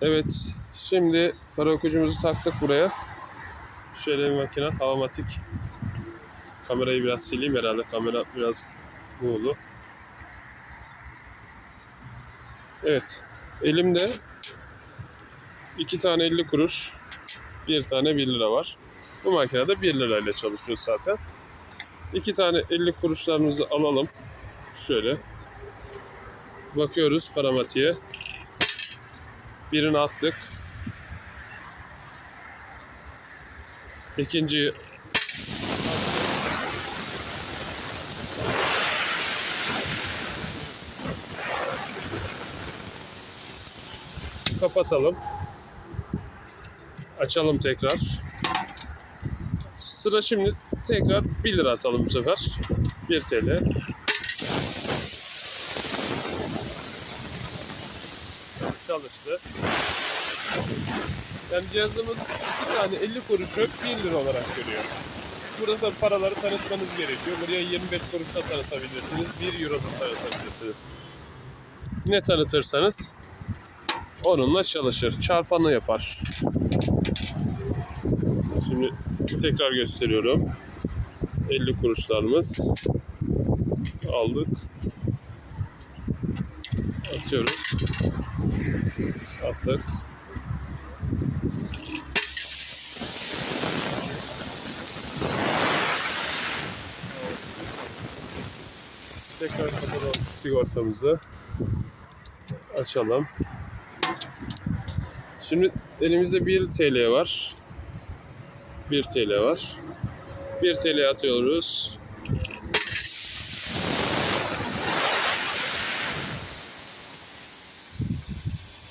Evet, şimdi para okuyucumuzu taktık buraya. Şöyle bir makine, havamatik. Kamerayı biraz sileyim herhalde. Kamera biraz buğulu. Evet, elimde iki tane 50 kuruş, bir tane 1 lira var. Bu makinede 1 lirayla çalışıyor zaten. İki tane 50 kuruşlarımızı alalım. Şöyle. Bakıyoruz paramatiğe. Birini attık. İkinciyi kapatalım. Açalım tekrar. Sıra şimdi tekrar 1 lira atalım bu sefer. 1 TL. Çalıştı. Yani cihazımız iki tane 50 kuruşu 1 lira olarak görüyor. Burada tabii paraları tanıtmanız gerekiyor. Buraya 25 kuruşla tanıtabilirsiniz. 1 euro da tanıtabilirsiniz. Ne tanıtırsanız onunla çalışır. Çarpanı yapar. Şimdi tekrar gösteriyorum. 50 kuruşlarımız aldık. Atıyoruz. Attık. Tekrar kapatalım sigortamızı. Açalım. Şimdi elimizde 1 TL var. 1 TL var. 1 TL atıyoruz.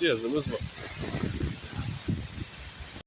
Cihazımız bu.